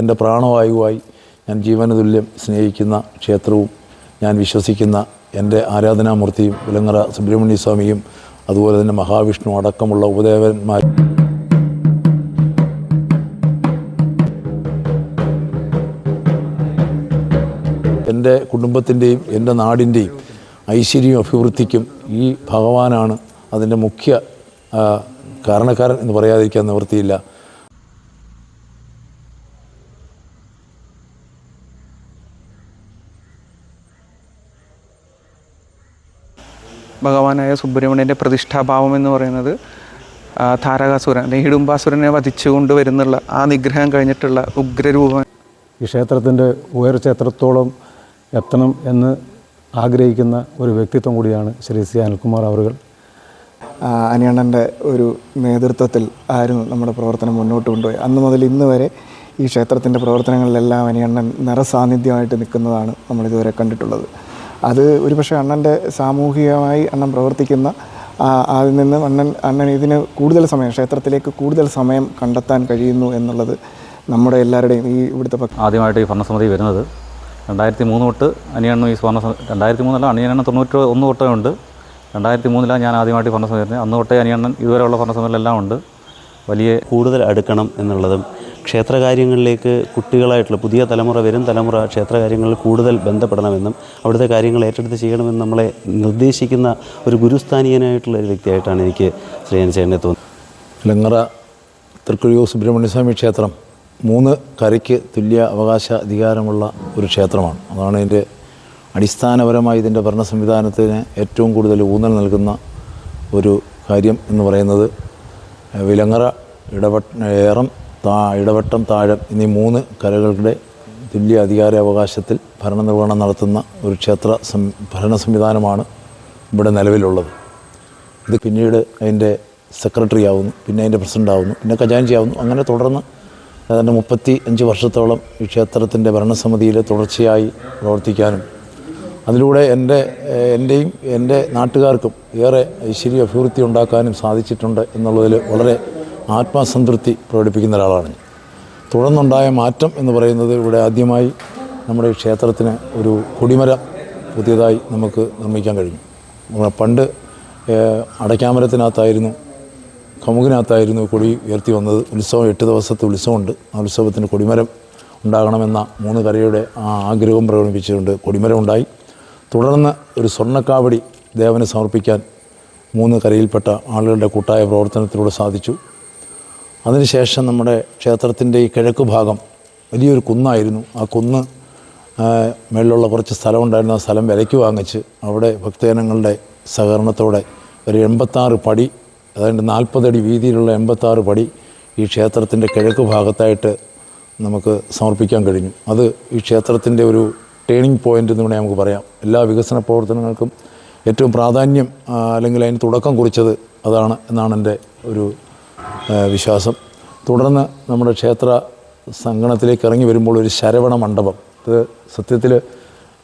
എന്റെ പ്രാണവായുവായി ഞാൻ ജീവനതുല്യം സ്നേഹിക്കുന്ന ക്ഷേത്രവും ഞാൻ വിശ്വസിക്കുന്ന എന്റെ ആരാധനാമൂർത്തിയും വിലങ്ങറ സുബ്രഹ്മണ്യ സ്വാമിയും അതുപോലെ തന്നെ മഹാവിഷ്ണു അടക്കമുള്ള ഉപദേവന്മാർ. എന്റെ കുടുംബത്തിന്റെയും എന്റെ നാടിന്റെയും ഐശ്വര്യവും അഭിവൃദ്ധിക്കും ഈ ഭഗവാനാണ് അതിന്റെ മുഖ്യ കാരണക്കാരൻ എന്ന് പറയാതിരിക്കാൻ നിവൃത്തിയില്ല. ഭഗവാനായ സുബ്രഹ്മണ്യന്റെ പ്രതിഷ്ഠാഭാവം എന്ന് പറയുന്നത് താരകാസുരൻ അല്ലെങ്കിൽ ഹിഡുംബാസുരനെ വധിച്ചുകൊണ്ട് വരുന്നുള്ള ആ നിഗ്രഹം കഴിഞ്ഞിട്ടുള്ള ഉഗ്രരൂപം. ഈ ക്ഷേത്രത്തിന്റെ ഉയർച്ച എത്രത്തോളം എത്തണം എന്ന് ആഗ്രഹിക്കുന്ന ഒരു വ്യക്തിത്വം കൂടിയാണ് ശ്രീ സി അനിൽകുമാർ അവറുകൾ. അനിയണ്ണന്റെ ഒരു നേതൃത്വത്തിൽ ആയിരുന്നു നമ്മുടെ പ്രവർത്തനം മുന്നോട്ട് കൊണ്ടുപോയി അന്ന് മുതൽ ഇന്ന് വരെ ഈ ക്ഷേത്രത്തിന്റെ പ്രവർത്തനങ്ങളിലെല്ലാം അനിയണ്ണൻ നിറസാന്നിധ്യമായിട്ട് നിൽക്കുന്നതാണ് നമ്മളിതുവരെ കണ്ടിട്ടുള്ളത്. അത് ഒരുപക്ഷെ അണ്ണന്റെ സാമൂഹികമായി അണ്ണൻ പ്രവർത്തിക്കുന്ന അതിൽ നിന്ന് അണ്ണൻ അണ്ണൻ ഇതിന് കൂടുതൽ സമയം ക്ഷേത്രത്തിലേക്ക് കൂടുതൽ സമയം കണ്ടെത്താൻ കഴിയുന്നു എന്നുള്ളത് നമ്മുടെ എല്ലാവരുടെയും ഈ ഇവിടുത്തെ ആദ്യമായിട്ട് ഈ ഭരണസമിതി വരുന്നത് രണ്ടായിരത്തി മൂന്ന് തൊട്ട് അനിയണ്ണ ഈ സ്വർണ രണ്ടായിരത്തി മൂന്നല്ല അനിയണ്ണ തൊണ്ണൂറ്റി ഒന്ന് തൊട്ടേ ഉണ്ട്. രണ്ടായിരത്തി മൂന്നിലാണ് ഞാൻ ആദ്യമായിട്ട് ഈ ഭരണസമിതി വരുന്നത്. അന്ന് തൊട്ടേ അനിയണ്ണൻ ഇതുവരെയുള്ള ഭരണസമിതിയിലെല്ലാം ഉണ്ട്. വലിയ കൂടുതൽ അടുക്കണം എന്നുള്ളതും ക്ഷേത്രകാര്യങ്ങളിലേക്ക് കുട്ടികളായിട്ടുള്ള പുതിയ തലമുറ വരും തലമുറ ക്ഷേത്രകാര്യങ്ങളിൽ കൂടുതൽ ബന്ധപ്പെടണമെന്നും അവിടുത്തെ കാര്യങ്ങൾ ഏറ്റെടുത്ത് ചെയ്യണമെന്ന് നമ്മളെ നിർദ്ദേശിക്കുന്ന ഒരു ഗുരുസ്ഥാനീയനായിട്ടുള്ള ഒരു വ്യക്തിയായിട്ടാണ് എനിക്ക് ശ്രീയൻ ചേട്ടനെ തോന്നുന്നത്. ലങ്ങറ തൃക്കുഴിയൂർ സുബ്രഹ്മണ്യസ്വാമി ക്ഷേത്രം മൂന്ന് കരയ്ക്ക് തുല്യ അവകാശ അധികാരമുള്ള ഒരു ക്ഷേത്രമാണ്. അതാണ് ഇതിന്റെ അടിസ്ഥാനപരമായി ഇതിന്റെ ഭരണ സംവിധാനത്തിന് ഏറ്റവും കൂടുതൽ ഊന്നൽ നൽകുന്ന ഒരു കാര്യം എന്ന് പറയുന്നത്. വിലങ്ങറ ഇടപെട്ട ഏറം താ ഇടവട്ടം താഴം എന്നീ മൂന്ന് കരകളുടെ തുല്യ അധികാരാവകാശത്തിൽ ഭരണനിർവഹണം നടത്തുന്ന ഒരു ക്ഷേത്ര സം ഭരണ സംവിധാനമാണ് ഇവിടെ നിലവിലുള്ളത്. ഇത് പിന്നീട് അതിന്റെ സെക്രട്ടറി ആവുന്നു പിന്നെ അതിന്റെ പ്രസിഡന്റ് ആവുന്നു പിന്നെ ഖജാൻജി ആവുന്നു. അങ്ങനെ തുടർന്ന് ഏതാണ്ട് മുപ്പത്തി അഞ്ച് വർഷത്തോളം ഈ ക്ഷേത്രത്തിന്റെ ഭരണസമിതിയിൽ തുടർച്ചയായി പ്രവർത്തിക്കാനും അതിലൂടെ എന്റെ എന്റെയും എന്റെ നാട്ടുകാർക്കും ഏറെ ഐശ്വര്യ അഭിവൃദ്ധി ഉണ്ടാക്കാനും സാധിച്ചിട്ടുണ്ട് എന്നുള്ളതിൽ വളരെ ആത്മസംതൃപ്തി പ്രകടിപ്പിക്കുന്ന ഒരാളാണ് തുടർന്നുണ്ടായ മാറ്റം എന്ന് പറയുന്നത് ഇവിടെ ആദ്യമായി നമ്മുടെ ക്ഷേത്രത്തിന് ഒരു കൊടിമര പുതിയതായി നമുക്ക് നിർമ്മിക്കാൻ കഴിഞ്ഞു. നമ്മുടെ പണ്ട് അടയ്ക്കാമരത്തിനകത്തായിരുന്നു കമുകിനകത്തായിരുന്നു കൊടി ഉയർത്തി വന്നത്. ഉത്സവം എട്ട് ദിവസത്തെ ഉത്സവമുണ്ട്. ആ ഉത്സവത്തിന് കൊടിമരം ഉണ്ടാകണമെന്ന മൂന്ന് കരയുടെ ആ ആഗ്രഹം പ്രകടിപ്പിച്ചുകൊണ്ട് കൊടിമരം ഉണ്ടായി തുടർന്ന് ഒരു സ്വർണക്കാവടി ദേവന് സമർപ്പിക്കാൻ മൂന്ന് കരയിൽപ്പെട്ട ആളുകളുടെ കൂട്ടായ പ്രവർത്തനത്തിലൂടെ സാധിച്ചു. അതിനുശേഷം നമ്മുടെ ക്ഷേത്രത്തിന്റെ ഈ കിഴക്ക് ഭാഗം വലിയൊരു കുന്നായിരുന്നു. ആ കുന്ന് മേളിലുള്ള കുറച്ച് സ്ഥലമുണ്ടായിരുന്നു ആ സ്ഥലം വിലയ്ക്ക് വാങ്ങിച്ച് അവിടെ ഭക്തജനങ്ങളുടെ സഹകരണത്തോടെ ഒരു എൺപത്താറ് പടി അതായത് നാൽപ്പതടി വീതിയിലുള്ള എൺപത്താറ് പടി ഈ ക്ഷേത്രത്തിന്റെ കിഴക്ക് ഭാഗത്തായിട്ട് നമുക്ക് സമർപ്പിക്കാൻ കഴിഞ്ഞു. അത് ഈ ക്ഷേത്രത്തിന്റെ ഒരു ടേണിംഗ് പോയിന്റ് എന്ന് വേണേൽ നമുക്ക് പറയാം. എല്ലാ വികസന പ്രവർത്തനങ്ങൾക്കും ഏറ്റവും പ്രാധാന്യം അല്ലെങ്കിൽ അതിന് തുടക്കം കുറിച്ചത് അതാണ് എന്നാണ് എന്റെ ഒരു വിശ്വാസം. തുടർന്ന് നമ്മുടെ ക്ഷേത്ര സംഗണത്തിലേക്ക് ഇറങ്ങി വരുമ്പോൾ ഒരു ശരവണ മണ്ഡപം. ഇത് സത്യത്തിൽ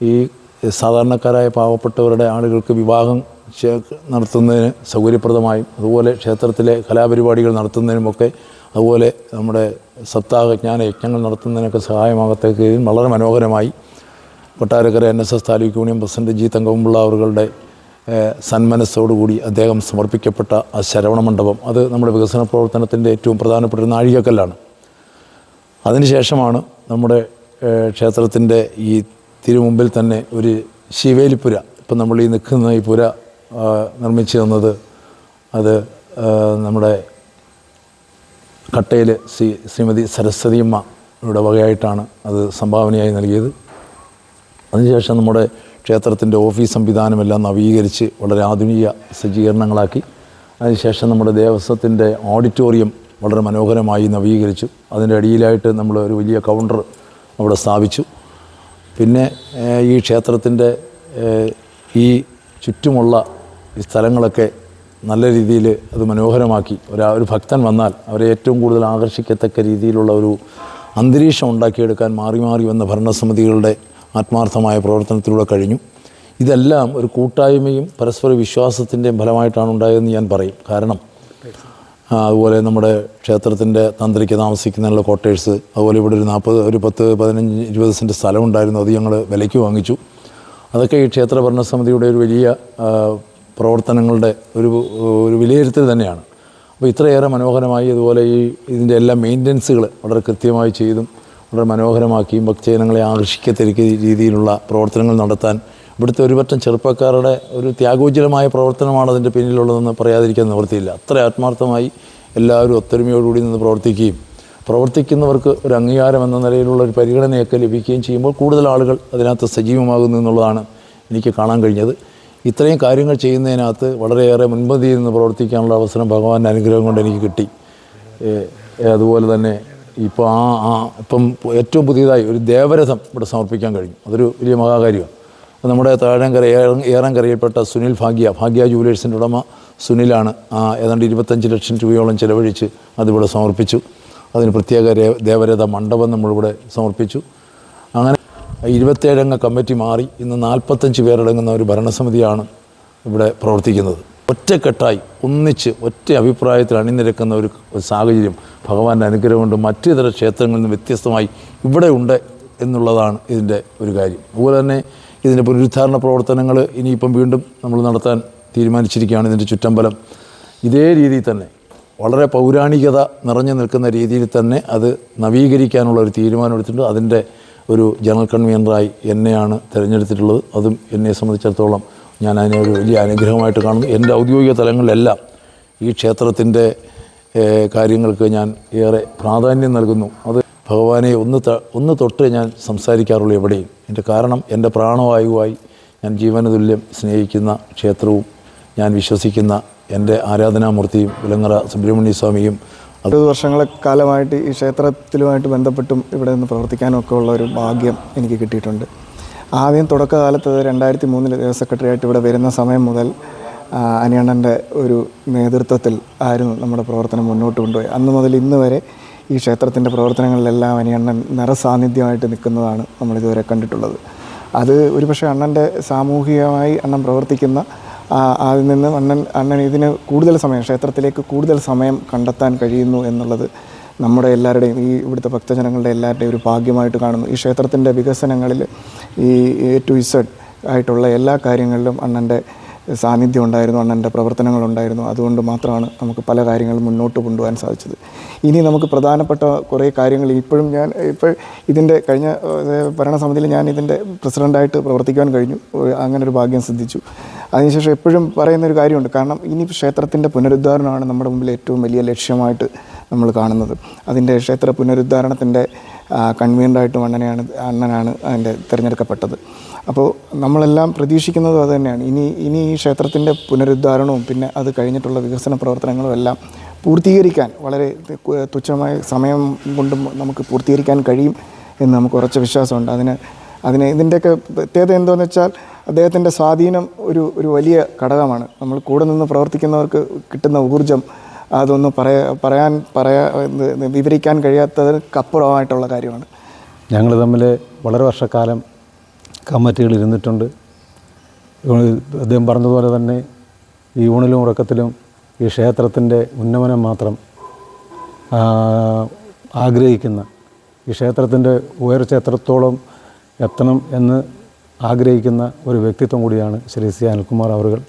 ഈ സാധാരണക്കാരായ പാവപ്പെട്ടവരുടെ ആളുകൾക്ക് വിവാഹം നടത്തുന്നതിന് സൗകര്യപ്രദമായും അതുപോലെ ക്ഷേത്രത്തിലെ കലാപരിപാടികൾ നടത്തുന്നതിനുമൊക്കെ അതുപോലെ നമ്മുടെ സപ്താഹജ്ഞാന യജ്ഞങ്ങൾ നടത്തുന്നതിനൊക്കെ സഹായമാകത്തക്ക വളരെ മനോഹരമായി. Kottarakkara N S S taluk union president G Thankampillai അവരുടെ സന്മനസ്സോടുകൂടി അദ്ദേഹം സമർപ്പിക്കപ്പെട്ട ആ ശരവണ മണ്ഡപം അത് നമ്മുടെ വികസന പ്രവർത്തനത്തിന്റെ ഏറ്റവും പ്രധാനപ്പെട്ട ഒരു നാഴികക്കല്ലാണ്. അതിനുശേഷമാണ് നമ്മുടെ ക്ഷേത്രത്തിന്റെ ഈ തിരുമുമ്പിൽ തന്നെ ഒരു ശിവേലിപ്പുര ഇപ്പം നമ്മൾ ഈ നിൽക്കുന്ന ഈ പുര നിർമ്മിച്ചു തന്നത് അത് നമ്മുടെ കട്ടയിൽ ശ്രീ ശ്രീമതി സരസ്വതിയമ്മയുടെ വകയായിട്ടാണ് അത് സംഭാവനയായി നൽകിയത്. അതിനുശേഷം നമ്മുടെ ക്ഷേത്രത്തിന്റെ ഓഫീസ് സംവിധാനമെല്ലാം നവീകരിച്ച് വളരെ ആധുനിക സജ്ജീകരണങ്ങളാക്കി. അതിനുശേഷം നമ്മുടെ ദേവസ്വത്തിന്റെ ഓഡിറ്റോറിയം വളരെ മനോഹരമായി നവീകരിച്ചു. അതിന്റെ അടിയിലായിട്ട് നമ്മൾ ഒരു വലിയ കൗണ്ടർ അവിടെ സ്ഥാപിച്ചു. പിന്നെ ഈ ക്ഷേത്രത്തിന്റെ ഈ ചുറ്റുമുള്ള ഈ സ്ഥലങ്ങളൊക്കെ നല്ല രീതിയിൽ അത് മനോഹരമാക്കി. ഒരാ ഒരു ഭക്തൻ വന്നാൽ അവരെ ഏറ്റവും കൂടുതൽ ആകർഷിക്കത്തക്ക രീതിയിലുള്ള ഒരു അന്തരീക്ഷം ഉണ്ടാക്കിയെടുക്കാൻ മാറി മാറി വന്ന ഭരണസമിതികളുടെ ആത്മാർത്ഥമായ പ്രവർത്തനത്തിലൂടെ കഴിഞ്ഞു. ഇതെല്ലാം ഒരു കൂട്ടായ്മയും പരസ്പര വിശ്വാസത്തിന്റെയും ഫലമായിട്ടാണ് ഉണ്ടായതെന്ന് ഞാൻ പറയും. കാരണം അതുപോലെ നമ്മുടെ ക്ഷേത്രത്തിന്റെ തന്ത്രിക്ക് താമസിക്കുന്നതിനുള്ള ക്വാർട്ടേഴ്സ് അതുപോലെ ഇവിടെ ഒരു നാൽപ്പത് ഒരു പത്ത് പതിനഞ്ച് ഇരുപത് സെന്റ് സ്ഥലം ഉണ്ടായിരുന്നു. അത് ഞങ്ങൾ വിലയ്ക്ക് വാങ്ങിച്ചു. അതൊക്കെ ഈ ക്ഷേത്ര ഭരണസമിതിയുടെ ഒരു വലിയ പ്രവർത്തനങ്ങളുടെ ഒരു ഒരു വിലയിരുത്തൽ തന്നെയാണ്. അപ്പോൾ ഇത്രയേറെ മനോഹരമായി അതുപോലെ ഈ ഇതിന്റെ എല്ലാ മെയിന്റനൻസുകൾ വളരെ കൃത്യമായി ചെയ്തും വളരെ മനോഹരമാക്കിയും ഭക്തജനങ്ങളെ ആകർഷിക്കത്തക്ക രീതിയിലുള്ള പ്രവർത്തനങ്ങൾ നടത്താൻ ഇവിടുത്തെ ഒരുപറ്റം ചെറുപ്പക്കാരുടെ ഒരു ത്യാഗോജ്വലമായ പ്രവർത്തനമാണ് അതിന്റെ പിന്നിലുള്ളതെന്ന് പറയാതിരിക്കാൻ നിവൃത്തിയില്ല. അത്ര ആത്മാർത്ഥമായി എല്ലാവരും ഒത്തൊരുമയോടുകൂടി നിന്ന് പ്രവർത്തിക്കുകയും പ്രവർത്തിക്കുന്നവർക്ക് ഒരു അംഗീകാരം എന്ന നിലയിലുള്ള ഒരു പരിഗണനയൊക്കെ ലഭിക്കുകയും ചെയ്യുമ്പോൾ കൂടുതൽ ആളുകൾ അതിനകത്ത് സജീവമാകുന്നു എന്നുള്ളതാണ് എനിക്ക് കാണാൻ കഴിഞ്ഞത്. ഇത്രയും കാര്യങ്ങൾ ചെയ്യുന്നതിനകത്ത് വളരെയേറെ മുൻപന്തിയിൽ നിന്ന് പ്രവർത്തിക്കാനുള്ള അവസരം ഭഗവാന്റെ അനുഗ്രഹം കൊണ്ട് എനിക്ക് കിട്ടി. അതുപോലെ തന്നെ ഇപ്പോൾ ആ ആ ഇപ്പം ഏറ്റവും പുതിയതായി ഒരു ദേവരഥം ഇവിടെ സമർപ്പിക്കാൻ കഴിഞ്ഞു. അതൊരു വലിയ മഹാകാര്യമാണ് നമ്മുടെ താഴങ്കര ഏറം കറിയപ്പെട്ട സുനിൽ ഭാഗ്യ ഭാഗ്യ ജൂവലേഴ്സിന്റെ ഉടമ സുനിലാണ് ആ ഏതാണ്ട് ഇരുപത്തഞ്ച് ലക്ഷം രൂപയോളം ചിലവഴിച്ച് അതിവിടെ സമർപ്പിച്ചു. അതിന് പ്രത്യേക ദേവരഥ മണ്ഡപം നമ്മളിവിടെ സമർപ്പിച്ചു. അങ്ങനെ ഇരുപത്തേഴംഗ കമ്മിറ്റി മാറി ഇന്ന് നാൽപ്പത്തഞ്ച് പേരടങ്ങുന്ന ഒരു ഭരണസമിതിയാണ് ഇവിടെ പ്രവർത്തിക്കുന്നത്. ഒറ്റക്കെട്ടായി ഒന്നിച്ച് ഒറ്റ അഭിപ്രായത്തിൽ അണിനിരക്കുന്ന ഒരു സാഹചര്യം ഭഗവാന്റെ അനുഗ്രഹം കൊണ്ട് മറ്റു ഇതര ക്ഷേത്രങ്ങളിൽ നിന്ന് വ്യത്യസ്തമായി ഇവിടെ ഉണ്ട് എന്നുള്ളതാണ് ഇതിന്റെ ഒരു കാര്യം. അതുപോലെ തന്നെ ഇതിന്റെ പുനരുദ്ധാരണ പ്രവർത്തനങ്ങൾ ഇനിയിപ്പം വീണ്ടും നമ്മൾ നടത്താൻ തീരുമാനിച്ചിരിക്കുകയാണ് ഇതിന്റെ ചുറ്റമ്പലം. ഇതേ രീതിയിൽ തന്നെ വളരെ പൗരാണികത നിറഞ്ഞു നിൽക്കുന്ന രീതിയിൽ തന്നെ അത് നവീകരിക്കാനുള്ള ഒരു തീരുമാനമെടുത്തിട്ടുണ്ട് അതിന്റെ ഒരു ജനറൽ കൺവീനറായി എന്നെയാണ് തിരഞ്ഞെടുത്തിട്ടുള്ളത്. അതും എന്നെ സംബന്ധിച്ചിടത്തോളം ഞാൻ അതിനെ ഒരു വലിയ അനുഗ്രഹമായിട്ട് കാണുന്നു. എന്റെ ഔദ്യോഗിക തലങ്ങളിലെല്ലാം ഈ ക്ഷേത്രത്തിന്റെ കാര്യങ്ങൾക്ക് ഞാൻ ഏറെ പ്രാധാന്യം നൽകുന്നു. അത് ഭഗവാനെ ഒന്ന് ഒന്ന് തൊട്ട് ഞാൻ സംസാരിക്കാറുള്ളൂ എവിടെയും. എന്റെ കാരണം എന്റെ പ്രാണവായുവായി ഞാൻ ജീവനതുല്യം സ്നേഹിക്കുന്ന ക്ഷേത്രവും ഞാൻ വിശ്വസിക്കുന്ന എന്റെ ആരാധനാമൂർത്തിയും വിലങ്ങറ സുബ്രഹ്മണ്യ സ്വാമിയും അറുപത് വർഷങ്ങളെ കാലമായിട്ട് ഈ ക്ഷേത്രത്തിലുമായിട്ട് ബന്ധപ്പെട്ടും ഇവിടെ നിന്ന് പ്രവർത്തിക്കാനും ഒക്കെ ഉള്ള ഒരു ഭാഗ്യം എനിക്ക് കിട്ടിയിട്ടുണ്ട്. ആദ്യം തുടക്കകാലത്ത് രണ്ടായിരത്തി മൂന്നിൽ സെക്രട്ടറി ആയിട്ട് ഇവിടെ വരുന്ന സമയം മുതൽ അനിയണ്ണന്റെ ഒരു നേതൃത്വത്തിൽ ആയിരുന്നു നമ്മുടെ പ്രവർത്തനം മുന്നോട്ട് കൊണ്ടുപോയി അന്ന് മുതൽ ഇന്ന് വരെ ഈ ക്ഷേത്രത്തിന്റെ പ്രവർത്തനങ്ങളിലെല്ലാം അനിയണ്ണൻ നിറസാന്നിധ്യമായിട്ട് നിൽക്കുന്നതാണ് നമ്മളിതുവരെ കണ്ടിട്ടുള്ളത്. അത് ഒരുപക്ഷെ അണ്ണന്റെ സാമൂഹികമായി അണ്ണൻ പ്രവർത്തിക്കുന്ന അതിൽ നിന്ന് അണ്ണൻ അണ്ണൻ ഇതിന് കൂടുതൽ സമയം ക്ഷേത്രത്തിലേക്ക് കൂടുതൽ സമയം കണ്ടെത്താൻ കഴിയുന്നു എന്നുള്ളത് നമ്മുടെ എല്ലാവരുടെയും ഈ ഇവിടുത്തെ ഭക്തജനങ്ങളുടെ എല്ലാവരുടെയും ഒരു ഭാഗ്യമായിട്ട് കാണുന്നു. ഈ ക്ഷേത്രത്തിന്റെ വികസനങ്ങളിൽ ഈ എ ടു ഇസഡ് ആയിട്ടുള്ള എല്ലാ കാര്യങ്ങളിലും അണ്ണന്റെ സാന്നിധ്യം ഉണ്ടായിരുന്നു അണ്ണന്റെ പ്രവർത്തനങ്ങളുണ്ടായിരുന്നു അതുകൊണ്ട് മാത്രമാണ് നമുക്ക് പല കാര്യങ്ങളും മുന്നോട്ട് കൊണ്ടുപോകാൻ സാധിച്ചത്. ഇനി നമുക്ക് പ്രധാനപ്പെട്ട കുറേ കാര്യങ്ങൾ ഇപ്പോഴും ഞാൻ ഇപ്പോൾ ഇതിന്റെ കഴിഞ്ഞ ഭരണസമിതിയിൽ ഞാൻ ഇതിന്റെ പ്രസിഡന്റായിട്ട് പ്രവർത്തിക്കാൻ കഴിഞ്ഞു. അങ്ങനെ ഒരു ഭാഗ്യം സിദ്ധിച്ചു. അതിനുശേഷം എപ്പോഴും പറയുന്നൊരു കാര്യമുണ്ട്. കാരണം ഇനി ക്ഷേത്രത്തിന്റെ പുനരുദ്ധാരണമാണ് നമ്മുടെ മുമ്പിൽ ഏറ്റവും വലിയ ലക്ഷ്യമായിട്ട് നമ്മൾ കാണുന്നത്. അതിന്റെ ക്ഷേത്ര പുനരുദ്ധാരണത്തിന്റെ കൺവീനറായിട്ട് അണ്ണനെയാണ് അണ്ണനാണ് അതിന്റെ തിരഞ്ഞെടുക്കപ്പെട്ടത്. അപ്പോൾ നമ്മളെല്ലാം പ്രതീക്ഷിക്കുന്നതും അതുതന്നെയാണ് ഇനി ഇനി ഈ ക്ഷേത്രത്തിന്റെ പുനരുദ്ധാരണവും പിന്നെ അത് കഴിഞ്ഞിട്ടുള്ള വികസന പ്രവർത്തനങ്ങളും എല്ലാം പൂർത്തീകരിക്കാൻ വളരെ തുച്ഛമായ സമയം കൊണ്ട് നമുക്ക് പൂർത്തീകരിക്കാൻ കഴിയും എന്ന് നമുക്ക് ഉറച്ച വിശ്വാസമുണ്ട്. അതിന് അതിന് ഇതിന്റെയൊക്കെ പ്രത്യേകത എന്തോന്ന് വെച്ചാൽ അദ്ദേഹത്തിന്റെ സ്വാധീനം ഒരു ഒരു വലിയ ഘടകമാണ്. നമ്മൾ കൂടെ നിന്ന് പ്രവർത്തിക്കുന്നവർക്ക് കിട്ടുന്ന ഊർജം അതൊന്നും പറയാ പറയാൻ പറയാ വിവരിക്കാൻ കഴിയാത്തതിനപ്പുറമായിട്ടുള്ള കാര്യമാണ്. ഞങ്ങൾ തമ്മിൽ വളരെ വർഷക്കാലം കമ്മിറ്റികൾ ഇരുന്നിട്ടുണ്ട്. അദ്ദേഹം പറഞ്ഞതുപോലെ തന്നെ ഈ ഊണിലും ഉറക്കത്തിലും ഈ ക്ഷേത്രത്തിന്റെ ഉന്നമനം മാത്രം ആഗ്രഹിക്കുന്ന ഈ ക്ഷേത്രത്തിന്റെ ഉയർച്ച എത്രത്തോളം എത്തണം എന്ന് ആഗ്രഹിക്കുന്ന ഒരു വ്യക്തിത്വം കൂടിയാണ് ശ്രീ സി അനിൽകുമാർ അവറുകൾ.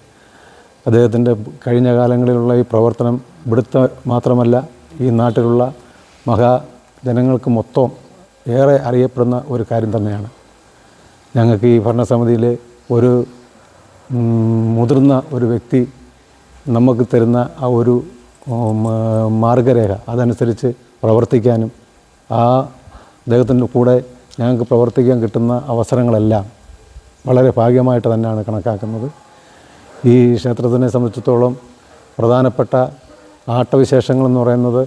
അദ്ദേഹത്തിന്റെ കഴിഞ്ഞ കാലങ്ങളിലുള്ള ഈ പ്രവർത്തനം ഇവിടുത്തെ മാത്രമല്ല ഈ നാട്ടിലുള്ള മഹാ ജനങ്ങൾക്ക് മൊത്തം ഏറെ അറിയപ്പെടുന്ന ഒരു കാര്യം തന്നെയാണ്. ഞങ്ങൾക്ക് ഈ ഭരണസമിതിയിലെ ഒരു മുതിർന്ന ഒരു വ്യക്തി നമുക്ക് തരുന്ന ആ ഒരു മാർഗരേഖ അതനുസരിച്ച് പ്രവർത്തിക്കാനും ആ അദ്ദേഹത്തിന്റെ കൂടെ ഞങ്ങൾക്ക് പ്രവർത്തിക്കാൻ കിട്ടുന്ന അവസരങ്ങളെല്ലാം വളരെ ഭാഗ്യമായിട്ട് തന്നെയാണ് കണക്കാക്കുന്നത്. ഈ ക്ഷേത്രത്തിനെ സംബന്ധിച്ചിടത്തോളം പ്രധാനപ്പെട്ട ആട്ടവിശേഷങ്ങളെന്ന് പറയുന്നത്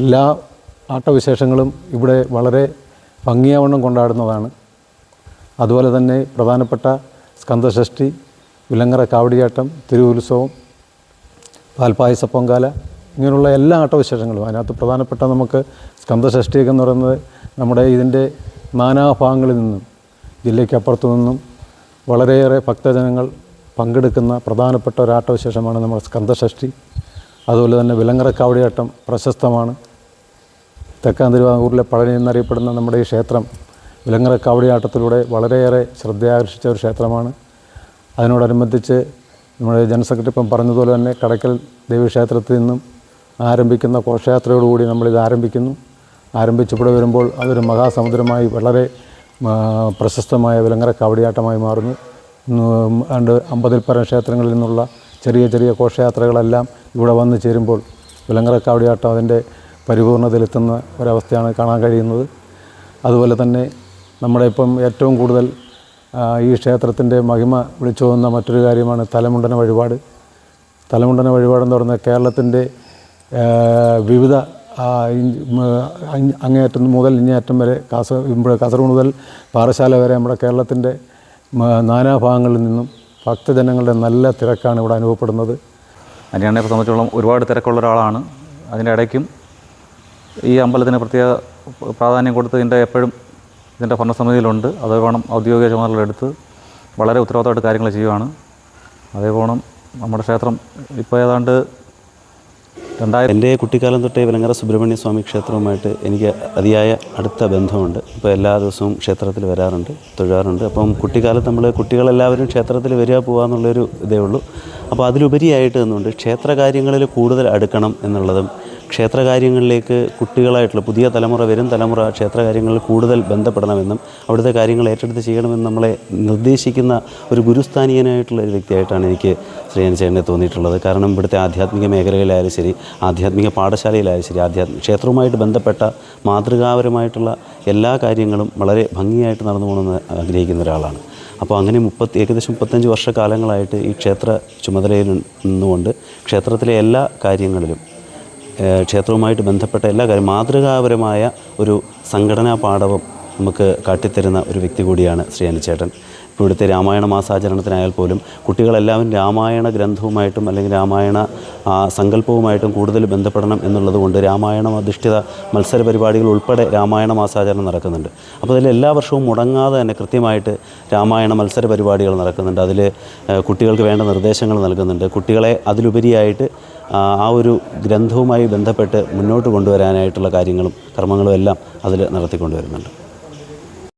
എല്ലാ ആട്ടവിശേഷങ്ങളും ഇവിടെ വളരെ ഭംഗിയാവണ്ണം കൊണ്ടാടുന്നതാണ്. അതുപോലെ തന്നെ പ്രധാനപ്പെട്ട സ്കന്ദഷഷ്ഠി വിലങ്ങറ കാവടിയാട്ടം തിരുവുത്സവം പാൽപ്പായസ പൊങ്കാല ഇങ്ങനെയുള്ള എല്ലാ ആട്ടവിശേഷങ്ങളും. അതിനകത്ത് പ്രധാനപ്പെട്ട നമുക്ക് സ്കന്ദഷഷ്ഠിയൊക്കെ എന്ന് പറയുന്നത് നമ്മുടെ ഇതിന്റെ നാനാഭാഗങ്ങളിൽ നിന്നും ജില്ലയ്ക്കപ്പുറത്തു നിന്നും വളരെയേറെ ഭക്തജനങ്ങൾ പങ്കെടുക്കുന്ന പ്രധാനപ്പെട്ട ഒരാട്ടവിശേഷമാണ് നമ്മുടെ സ്കന്ദഷഷ്ഠി അതുപോലെ തന്നെ വിലങ്ങര കാവടിയാട്ടം പ്രശസ്തമാണ്. തെക്കാൻ തിരുവാങ്കൂറിലെ പഴനി എന്നറിയപ്പെടുന്ന നമ്മുടെ ഈ ക്ഷേത്രം വിലങ്ങര കാവടിയാട്ടത്തിലൂടെ വളരെയേറെ ശ്രദ്ധയാകർഷിച്ച ഒരു ക്ഷേത്രമാണ്. അതിനോടനുബന്ധിച്ച് നമ്മുടെ ജനറൽ സെക്രട്ടറി ഇപ്പം പറഞ്ഞതുപോലെ തന്നെ കടയ്ക്കൽ ദേവീക്ഷേത്രത്തിൽ നിന്നും ആരംഭിക്കുന്ന ഘോഷയാത്രയോടുകൂടി നമ്മളിത് ആരംഭിക്കുന്നു. ആരംഭിച്ചിവിടെ വരുമ്പോൾ അതൊരു മഹാസമുദ്രമായി വളരെ പ്രശസ്തമായ വിലങ്ങര കാവടിയാട്ടമായി മാറുന്നു. ഉം, രണ്ട് അമ്പതിൽ പരം ക്ഷേത്രങ്ങളിൽ നിന്നുള്ള ചെറിയ ചെറിയ ഘോഷയാത്രകളെല്ലാം ഇവിടെ വന്ന് ചേരുമ്പോൾ വിലങ്ങറക്കാവടിയാട്ടം അതിന്റെ പരിപൂർണതയിലെത്തുന്ന ഒരവസ്ഥയാണ് കാണാൻ കഴിയുന്നത്. അതുപോലെ തന്നെ നമ്മുടെ ഇപ്പം ഏറ്റവും കൂടുതൽ ഈ ക്ഷേത്രത്തിന്റെ മഹിമ വിളിച്ചു പോകുന്ന മറ്റൊരു കാര്യമാണ് തലമുണ്ടന വഴിപാട്. തലമുണ്ടന വഴിപാടെന്ന് പറയുന്നത് കേരളത്തിന്റെ വിവിധ അങ്ങേയറ്റം മുതൽ ഇങ്ങേയറ്റം വരെ കാസർ കാസർഗോഡ് മുതൽ പാറശാല വരെ നമ്മുടെ കേരളത്തിന്റെ നാനാഭാഗങ്ങളിൽ നിന്നും ഭക്തജനങ്ങളുടെ നല്ല തിരക്കാണ് ഇവിടെ അനുഭവപ്പെടുന്നത്. അനിയണ്ണയെ സംബന്ധിച്ചോളം ഒരുപാട് തിരക്കുള്ള ഒരാളാണ്. അതിന്റെ ഇടയ്ക്കും ഈ അമ്പലത്തിന് പ്രത്യേക പ്രാധാന്യം കൊടുത്ത് ഇതിന്റെ എപ്പോഴും ഇതിന്റെ ഭരണസമിതിയിലുണ്ട്. അത് വേണം ഔദ്യോഗിക ചുമതലയെടുത്ത് വളരെ ഉത്തരവാദിത്തമായിട്ട് കാര്യങ്ങൾ ചെയ്യുവാണ്. അതേപോലെ നമ്മുടെ ക്ഷേത്രം ഇപ്പോൾ ഏതാണ്ട് രണ്ടായിരം എന്റെ കുട്ടിക്കാലം തൊട്ടേ വിലങ്ങര സുബ്രഹ്മണ്യ സ്വാമി ക്ഷേത്രവുമായിട്ട് എനിക്ക് അതിയായ അടുത്ത ബന്ധമുണ്ട്. ഇപ്പോൾ എല്ലാ ദിവസവും ക്ഷേത്രത്തിൽ വരാറുണ്ട് തൊഴാറുണ്ട്. അപ്പം കുട്ടിക്കാലത്ത് നമ്മൾ കുട്ടികളെല്ലാവരും ക്ഷേത്രത്തിൽ വരിക പോകുക എന്നുള്ളൊരു ഇതേ ഉള്ളൂ. അപ്പോൾ അതിലുപരിയായിട്ട് നിന്നുകൊണ്ട് ക്ഷേത്രകാര്യങ്ങളിൽ കൂടുതൽ അടുക്കണം എന്നുള്ളതും ക്ഷേത്രകാര്യങ്ങളിലേക്ക് കുട്ടികളായിട്ടുള്ള പുതിയ തലമുറ വരും തലമുറ ക്ഷേത്രകാര്യങ്ങളിൽ കൂടുതൽ ബന്ധപ്പെടണമെന്നും അവിടുത്തെ കാര്യങ്ങൾ ഏറ്റെടുത്ത് ചെയ്യണമെന്ന് നമ്മളെ നിർദ്ദേശിക്കുന്ന ഒരു ഗുരുസ്ഥാനീയനായിട്ടുള്ള ഒരു വ്യക്തിയായിട്ടാണ് എനിക്ക് ശ്രീയനച്ചേട്ടനെ തോന്നിയിട്ടുള്ളത്. കാരണം ഇവിടുത്തെ ആധ്യാത്മിക മേഖലയിലായാലും ശരി ആധ്യാത്മിക പാഠശാലയിലായാലും ശരി ആധ്യാത്മിക ക്ഷേത്രവുമായിട്ട് ബന്ധപ്പെട്ട മാതൃകാപരമായിട്ടുള്ള എല്ലാ കാര്യങ്ങളും വളരെ ഭംഗിയായിട്ട് നടന്നു പോകണമെന്ന് ആഗ്രഹിക്കുന്ന ഒരാളാണ്. അപ്പോൾ അങ്ങനെ മുപ്പത്തി ഏകദേശം മുപ്പത്തഞ്ച് വർഷക്കാലങ്ങളായിട്ട് ഈ ക്ഷേത്ര ചുമതലയിൽ നിന്നുകൊണ്ട് ക്ഷേത്രത്തിലെ എല്ലാ കാര്യങ്ങളിലും ക്ഷേത്രവുമായിട്ട് ബന്ധപ്പെട്ട എല്ലാ കാര്യം മാതൃകാപരമായ ഒരു സംഘടനാ പാഠവും നമുക്ക് കാട്ടിത്തരുന്ന ഒരു വ്യക്തി കൂടിയാണ് ശ്രീ അനുചേട്ടൻ ഇവിടുത്തെ രാമായണ മാസാചരണത്തിനായാൽ പോലും കുട്ടികളെല്ലാവരും രാമായണ ഗ്രന്ഥവുമായിട്ടും അല്ലെങ്കിൽ രാമായണ സങ്കല്പവുമായിട്ടും കൂടുതൽ ബന്ധപ്പെടണം എന്നുള്ളതുകൊണ്ട് രാമായണം അധിഷ്ഠിത മത്സര പരിപാടികൾ ഉൾപ്പെടെ രാമായണ മാസാചരണം നടക്കുന്നുണ്ട്. അപ്പോൾ അതിൽ എല്ലാ വർഷവും മുടങ്ങാതെ തന്നെ കൃത്യമായിട്ട് രാമായണ മത്സര പരിപാടികൾ നടക്കുന്നുണ്ട്. അതിൽ കുട്ടികൾക്ക് വേണ്ട നിർദ്ദേശങ്ങൾ നൽകുന്നുണ്ട്. കുട്ടികളെ അതിലുപരിയായിട്ട് ആ ഒരു ഗ്രന്ഥവുമായി ബന്ധപ്പെട്ട് മുന്നോട്ട് കൊണ്ടുവരാനായിട്ടുള്ള കാര്യങ്ങളും കർമ്മങ്ങളും എല്ലാം അതിൽ നടത്തിക്കൊണ്ടുവരുന്നുണ്ട്.